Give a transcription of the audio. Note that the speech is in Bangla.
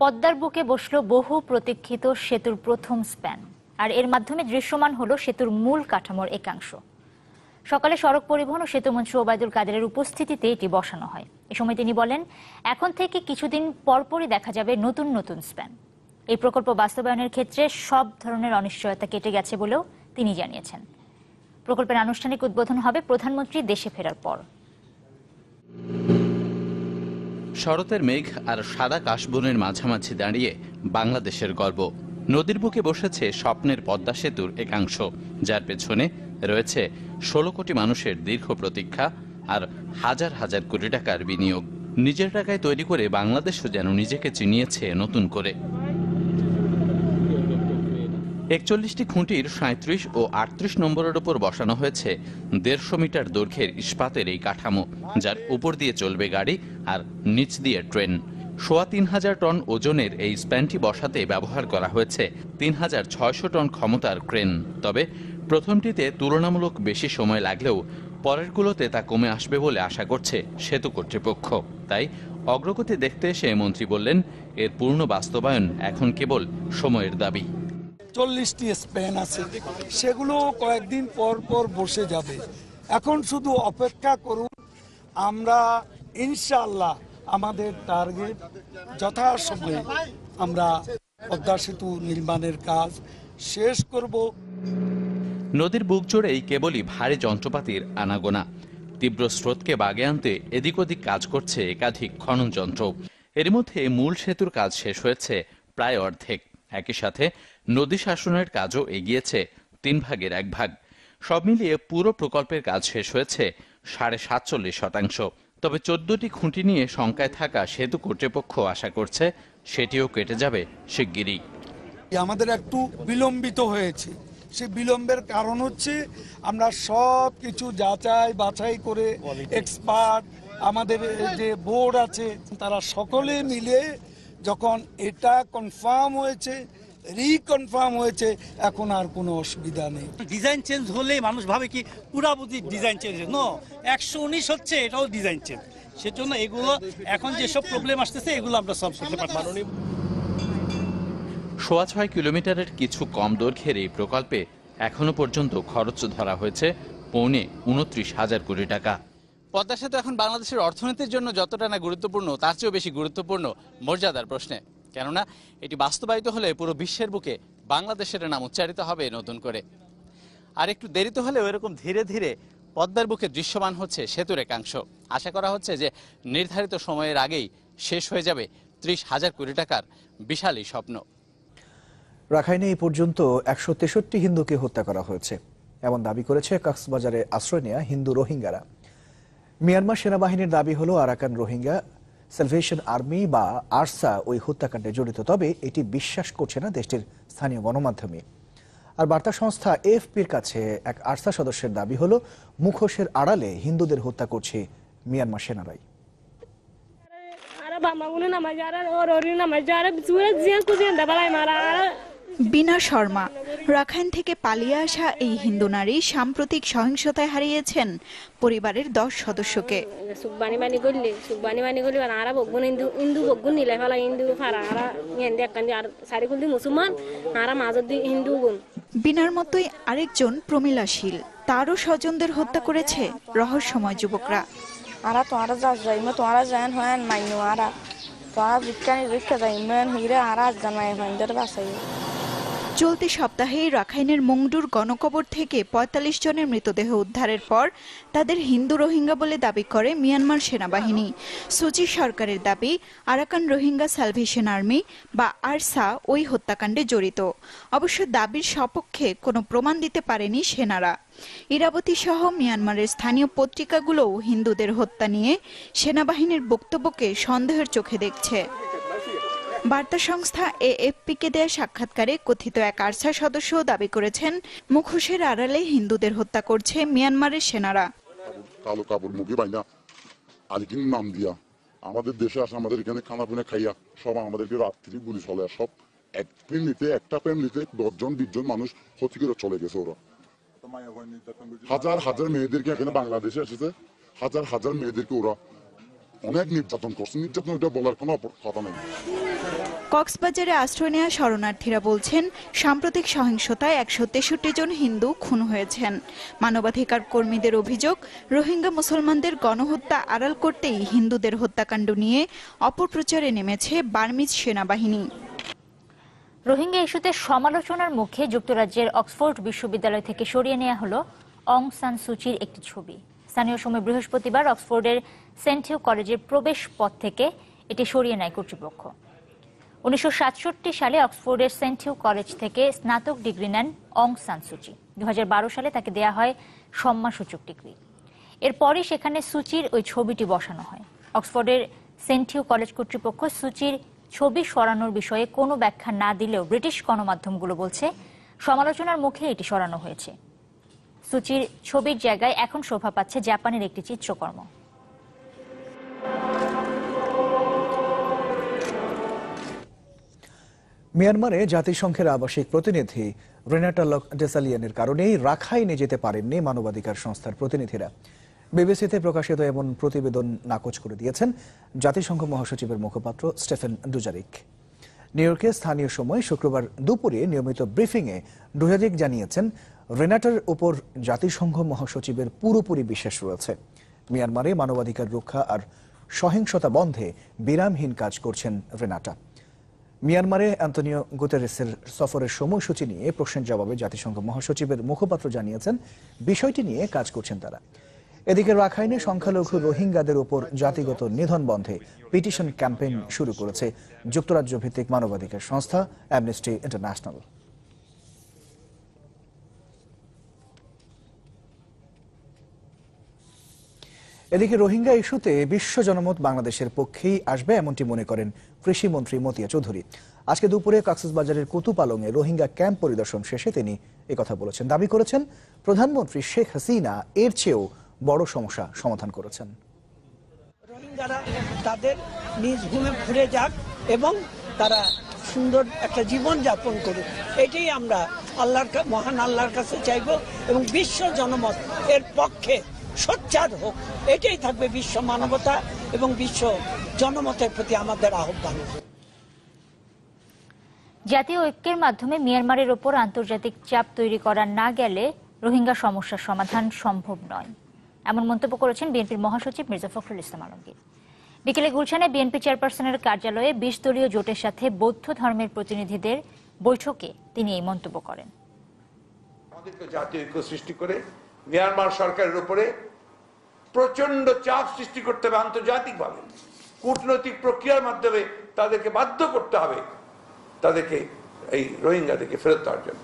পদ্মার বুকে বসল বহু প্রতীক্ষিত সেতুর প্রথম স্প্যান। আর এর মাধ্যমে দৃশ্যমান হলো সেতুর মূল কাঠামোর একাংশ। সকালে সড়ক পরিবহন ও সেতুমন্ত্রী ওবায়দুল কাদেরের উপস্থিতিতে এটি বসানো হয়। এ সময় তিনি বলেন, এখন থেকে কিছুদিন পরপরই দেখা যাবে নতুন নতুন স্প্যান। এই প্রকল্প বাস্তবায়নের ক্ষেত্রে সব ধরনের অনিশ্চয়তা কেটে গেছে বলেও তিনি জানিয়েছেন। প্রকল্পের আনুষ্ঠানিক উদ্বোধন হবে প্রধানমন্ত্রী দেশে ফেরার পর। শরতের মেঘ আর সাদা কাশবনের মাঝামাঝি দাঁড়িয়ে বাংলাদেশের গর্ব। নদীর বুকে বসেছে স্বপ্নের পদ্মা সেতুর একাংশ, যার পেছনে রয়েছে ষোলো কোটি মানুষের দীর্ঘ প্রতীক্ষা আর হাজার হাজার কোটি টাকার বিনিয়োগ। নিজের টাকায় তৈরি করে বাংলাদেশও যেন নিজেকে চিনিয়েছে নতুন করে। একচল্লিশটি খুঁটির সাঁত্রিশ ও আটত্রিশ নম্বরের উপর বসানো হয়েছে। দেড়শো মিটার দৈর্ঘ্যের ইস্পাতের এই কাঠামো, যার উপর দিয়ে চলবে গাড়ি আর নিচ দিয়ে ট্রেন। সোয়া তিন হাজার টন ওজনের এই স্প্যানটি বসাতে ব্যবহার করা হয়েছে। তিন হাজার ছয়শো টন ক্ষমতার ক্রেন। তবে প্রথমটিতে তুলনামূলক বেশি সময় লাগলেও পরেরগুলোতে তা কমে আসবে বলে আশা করছে সেতু কর্তৃপক্ষ। তাই অগ্রগতি দেখতে এসে মন্ত্রী বললেন, এর পূর্ণ বাস্তবায়ন এখন কেবল সময়ের দাবি। চল্লিশটি স্পেন আছে। সেগুলো কয়েকদিন পর পর বসে যাবে। এখন শুধু অপেক্ষা করুন, আমরা ইনশাআল্লাহ আমাদের টার্গেট যথাসময়ে আমরা পদ্মা সেতু নির্মাণের কাজ শেষ করব। নদীর বুক জুড়েই কেবলই ভারী যন্ত্রপাতির আনাগোনা। তীব্র স্রোতকে বাগে আনতে এদিক ওদিক কাজ করছে একাধিক খনন যন্ত্র। এর মধ্যে মূল সেতুর কাজ শেষ হয়েছে প্রায় অর্ধেক। একই সাথে নদী শাসনের কাজও এগিয়েছে তিন ভাগের এক ভাগ। সব মিলিয়ে পুরো প্রকল্পের কাজ শেষ হয়েছে সাড়ে সাতচল্লিশ শতাংশ। তবে চোদ্দটি খুঁটি নিয়ে শঙ্কায় থাকা সেতু কর্তৃপক্ষ আশা করছে সেটিও কেটে যাবে শিগগিরই। আমাদের একটু বিলম্বিত হয়েছে। সে বিলম্বের কারণ হচ্ছে আমরা সব কিছু যাচাই বাছাই করে এক্সপার্ট আমাদের যে বোর্ড আছে তারা সকলে মিলে যখন এটা কনফার্ম হয়েছে রিকনফার্ম হয়েছে এখন আর কোনো অসুবিধা নেই। ডিজাইন চেঞ্জ হলে মানুষ ভাবে কি পুরা বুঝি ডিজাইন চেঞ্জ নো একশো উনিশ হচ্ছে এটাও ডিজাইন চেঞ্জ সেজন্য এগুলো এখন যেসব প্রবলেম আসতেছে এগুলো আমরা সলভ করতে পারছি সোয়া ছয় কিলোমিটারের কিছু কম দৈর্ঘ্যের এই প্রকল্পে এখনও পর্যন্ত খরচ ধরা হয়েছে পৌনে উনত্রিশ হাজার কোটি টাকা। পদ্মা সেতু এখন বাংলাদেশের অর্থনীতির জন্য যতটা না গুরুত্বপূর্ণ, তার চেয়েও বেশি গুরুত্বপূর্ণ মর্যাদার প্রশ্নে। কেননা, এটি বাস্তবায়িত হলে পুরো বিশ্বের বুকে বাংলাদেশের নাম উচ্চারিত হবে নতুন করে। আর একটু দেরিতে হলেও এরকম ধীরে ধীরে পদ্মার বুকে দৃশ্যমান হচ্ছে সেতুর একাংশ। আশা করা হচ্ছে যে নির্ধারিত সময়ের আগেই শেষ হয়ে যাবে ত্রিশ হাজার কোটি টাকার বিশাল এই স্বপ্ন। রাখাইনে এই পর্যন্ত একশো তেষট্টি হিন্দুকে হত্যা করা হয়েছে। এমন দাবি করেছে কক্সবাজারে আশ্রয় নেওয়া হিন্দু রোহিঙ্গারা। মিয়ানমার সেনাবাহিনীর দাবি হলো, আরাকান রোহিঙ্গা সেলভেশন আর্মি বা আরসা ওই হত্যাকাণ্ডে জড়িত। তবে এটি বিশ্বাস করছে না দেশটির স্থানীয় গণমাধ্যমে। আর বার্তা সংস্থা এএফপির কাছে এক আরসা সদস্যের দাবি হলো, মুখোশের আড়ালে হিন্দুদের হত্যা করছে মিয়ানমার সেনারাই। বিনা শর্মা। রাখাইন থেকে পালিয়ে আসা এই হিন্দু নারী সাম্প্রতিক সহিংসতায় হারিয়েছেন পরিবারের দশ সদস্যকে। বিনার মতোই আরেকজন প্রমিলা শীল তারও স্বজনদের হত্যা করেছে রহস্যময় যুবকরা। আরা তোমারা যা যাই তোমারা যান হয় মাইনু আরা তোমার বিজ্ঞানী রিক্ষা যাই মেন আরা জানাই মেন্দের বাসাই চলতি সপ্তাহে রাখাইনের মংডুর গণকবর থেকে ৪৫ জনের মৃতদেহ উদ্ধারের পর তাদের হিন্দু রোহিঙ্গা বলে দাবি করে মিয়ানমার সেনাবাহিনী। সুচি সরকারের দাবি, আরাকান রোহিঙ্গা সালভেশন আর্মি বা আরসা ওই হত্যাকাণ্ডে জড়িত। অবশ্য দাবির সপক্ষে কোনো প্রমাণ দিতে পারেনি সেনারা। ইরাবতী সহ মিয়ানমারের স্থানীয় পত্রিকাগুলোও হিন্দুদের হত্যা নিয়ে সেনাবাহিনীর বক্তব্যকে সন্দেহের চোখে দেখছে। বার্তা সংস্থা এএফপিকে দেয়া সাক্ষাৎকারে কথিত এক আরসা সদস্য দাবি করেছেন মুখোশের আড়ালে হিন্দুদের হত্যা করছে মিয়ানমারের সেনারা। কালো কাপড় মুখে বাইনা আলিকিন নাম দিয়া আমাদের দেশে আসে আমাদের এখানে খানা পিনা খাইয়া সব আমাদেরকে রাত্রি গুলি চলে সব এক ফ্যামিলিতে একটা ফ্যামিলিতে দশজন বিশজন মানুষ ক্ষতি করে চলে গেছে ওরা। হাজার হাজার মেয়েদেরকে এখানে বাংলাদেশে এসেছে হাজার হাজার মেয়েদেরকে ওরা অনেক নির্যাতন করছে। নির্যাতন এটা বলার কোনো কথা নেই। কক্সবাজারে আশ্রয় নেওয়া শরণার্থীরা বলছেন সাম্প্রতিক সহিংসতায় একশো তেষট্টি জন হিন্দু খুন হয়েছেন। মানবাধিকার কর্মীদের অভিযোগ রোহিঙ্গা মুসলমানদের গণহত্যা আড়াল করতেই হিন্দুদের হত্যাকাণ্ড নিয়ে অপপ্রচারে নেমেছে বার্মিজ সেনাবাহিনী। রোহিঙ্গা ইস্যুতে সমালোচনার মুখে যুক্তরাজ্যের অক্সফোর্ড বিশ্ববিদ্যালয় থেকে সরিয়ে নেওয়া হলো অং সান সুচির একটি ছবি। স্থানীয় সময় বৃহস্পতিবার অক্সফোর্ডের সেন্ট হিউ কলেজের প্রবেশ পথ থেকে এটি সরিয়ে নেয় কর্তৃপক্ষ। উনিশশো সাতষট্টি সালে অক্সফোর্ডের সেন্ট হিউ কলেজ থেকে স্নাতক ডিগ্রি নেন অং সান সুচি দুই হাজার বারো সালে তাকে দেয়া হয় সম্মানসূচক ডিগ্রি। এরপরই সেখানে সুচির ওই ছবিটি বসানো হয়। অক্সফোর্ডের সেন্ট হিউ কলেজ কর্তৃপক্ষ সুচির ছবি সরানোর বিষয়ে কোনো ব্যাখ্যা না দিলেও ব্রিটিশ গণমাধ্যমগুলো বলছে, সমালোচনার মুখে এটি সরানো হয়েছে। সুচির ছবির জায়গায় এখন শোভা পাচ্ছে জাপানের একটি চিত্রকর্ম। মিয়ানমারে জাতিসংঘের আবাসিক প্রতিনিধি রেনাটা লক ডেসালিয়ানের কারণেই রাখাইনে যেতে পারেননি মানবাধিকার সংস্থার প্রতিনিধিরা। বিবিসিতে প্রকাশিত এমন প্রতিবেদন নাকচ করে দিয়েছেন জাতিসংঘ মহাসচিবের মুখপাত্র স্টেফেন ডুজারিক। নিউ ইয়র্কে স্থানীয় সময় শুক্রবার দুপুরে নিয়মিত ব্রিফিংয়ে ডুজারিক জানিয়েছেন রেনাটার উপর জাতিসংঘ মহাসচিবের পুরোপুরি বিশ্বাস রয়েছে। মিয়ানমারে মানবাধিকার রক্ষা আর সহিংসতা বন্ধে বিরামহীন কাজ করছেন রেনাটা। মিয়ানমারে অ্যান্তনিও গুতেরেসের সফরের সময়সূচি নিয়ে প্রশ্নের জবাবে জাতিসংঘ মহাসচিবের মুখপাত্র জানিয়েছেন, বিষয়টি নিয়ে কাজ করছেন তারা। এদিকে রাখাইনে সংখ্যালঘু রোহিঙ্গাদের উপর জাতিগত নিধন বন্ধে পিটিশন ক্যাম্পেইন শুরু করেছে যুক্তরাজ্য ভিত্তিক মানবাধিকার সংস্থা অ্যামনেস্টি ইন্টারন্যাশনাল। এদিকে রোহিঙ্গা ইস্যুতে বিশ্ব জনমত বাংলাদেশের পক্ষেই আসবে এমনটি মনে করেন কৃষিমন্ত্রী মতিয়া চৌধুরী। আজকে দুপুরে কক্সবাজারের কুতুপালংয়ে রোহিঙ্গা ক্যাম্প পরিদর্শন শেষে তিনি কথা বলেছেন। দাবি করেছেন, প্রধানমন্ত্রী শেখ হাসিনা এর চেয়েও বড় সমস্যা সমাধান করেছেন। রোহিঙ্গারা তাদের নিজ ভূমে ফিরে যাক এবং তারা সুন্দর একটা জীবন যাপন করুক। এটাই আমরা আল্লাহর মহান আল্লাহর কাছে চাইব এবং বিশ্ব জনমত এর পক্ষে সোচ্চার হোক এটাই থাকবে বিশ্ব মানবতা এবং বিশ্ব জনমতের প্রতি আমাদের আহ্বান। জাতীয় ঐক্যের মাধ্যমে মিয়ানমারের ওপর আন্তর্জাতিক চাপ তৈরি করা না গেলে রোহিঙ্গা সমস্যার সমাধান সম্ভব নয়। এমন মন্তব্য করেছেন বিএনপির মহাসচিব মির্জা ফখরুল ইসলাম আলমগীর। বিকেলে গুলশানে বিএনপি চেয়ারপারসনের কার্যালয়ে বিশ দলীয় জোটের সাথে বৌদ্ধ ধর্মের প্রতিনিধিদের বৈঠকে তিনি এই মন্তব্য করেন। আমাদেরকে জাতীয় ঐক্য সৃষ্টি করে মিয়ানমার সরকারের উপরে প্রচণ্ড চাপ সৃষ্টি করতে হবে আন্তর্জাতিকভাবে। কূটনৈতিক প্রক্রিয়ার মাধ্যমে তাদেরকে বাধ্য করতে হবে, তাদেরকে এই রোহিঙ্গাদেরকে ফেরত দেওয়ার জন্য।